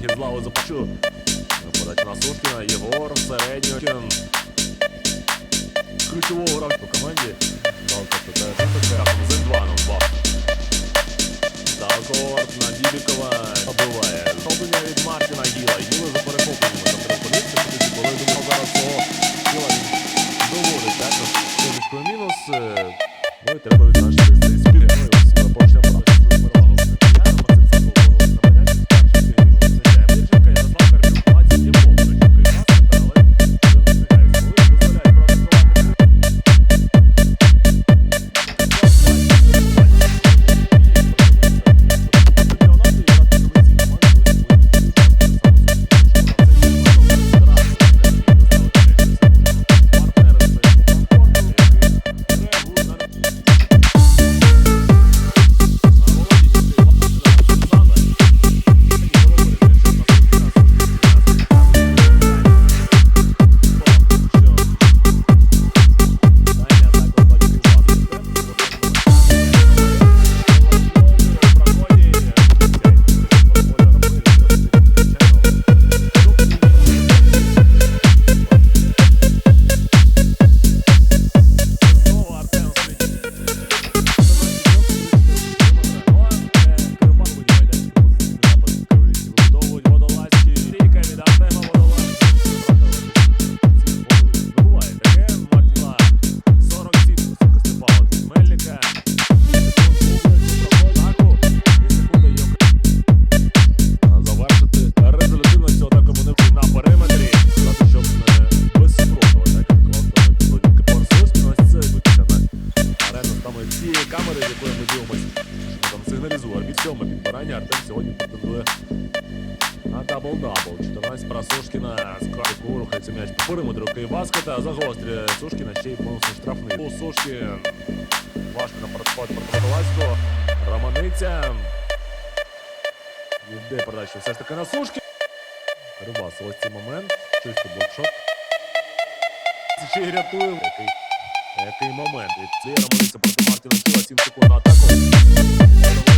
потім злаву запущу. Подать на сушня, Єгор, середньо. Ключового гравця по команді. Далка ТТ така, з М2 впав. Ну, Далкор на Дібікова оббиває. Топлення від Мартіна Гіла. Гіла за перехопленням там треба помітити, тоді коли думав зараз свого Гіла доводить. Так, мінус. Е, ну і треба відзначити цей спіряє. Питання Артем сегодня. претендує на дабл-дабл. 14 пара Сушкіна. З краю рухається м'яч по периметру Київбаскета. Загострює Сушкіна, ще й бонусний штрафний. У Сушкін важко на проти Ковальського. Романиця. Йде передача все ж на Сушкін. Рибас, ось момент. Чисто блокшот. Ще й рятує. Який, який момент. Від цієї Романиця проти Мартіна Тіла. секунд на атаку.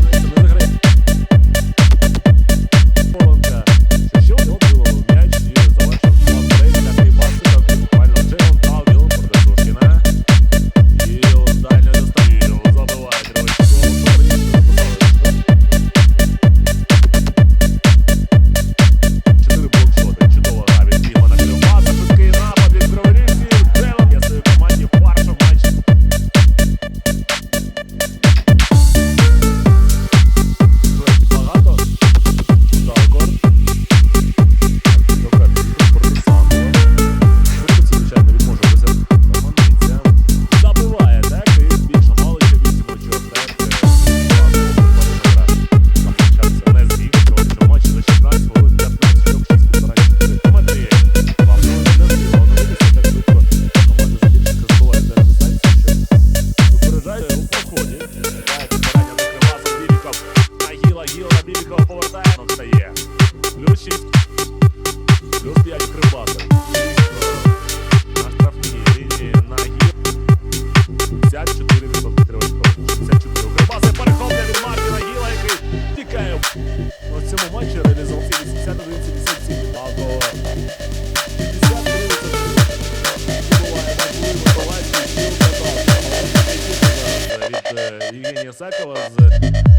Євгенія Сакова з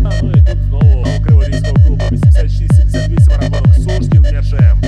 а, ну і тут знову Криворізького клубу 86-78 рахунок Сушкін м'ячем.